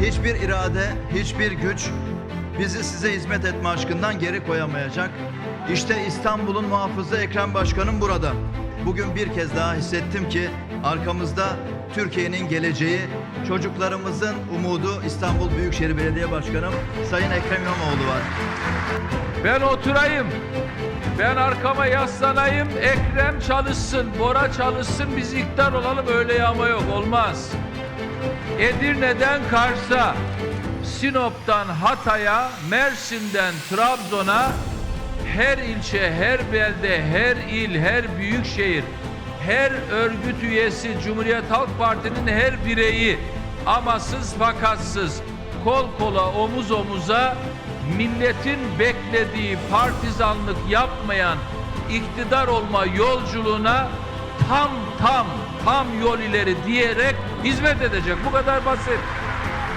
Hiçbir irade, hiçbir güç bizi size hizmet etme aşkından geri koyamayacak. İşte İstanbul'un muhafızı Ekrem Başkanım burada. Bugün bir kez daha hissettim ki arkamızda Türkiye'nin geleceği, çocuklarımızın umudu İstanbul Büyükşehir Belediye Başkanım Sayın Ekrem İmamoğlu var. Ben oturayım. Ben arkama yaslanayım. Ekrem çalışsın, Bora çalışsın. Biz iktidar olalım öyle yağma yok. Olmaz. Edirne'den Kars'a, Sinop'tan Hatay'a, Mersin'den Trabzon'a her ilçe, her belde, her il, her büyük şehir, her örgüt üyesi, Cumhuriyet Halk Parti'nin her bireyi amasız fakatsız, kol kola, omuz omuza milletin beklediği partizanlık yapmayan iktidar olma yolculuğuna tam tam tam yol ileri diyerek hizmet edecek. Bu kadar basit.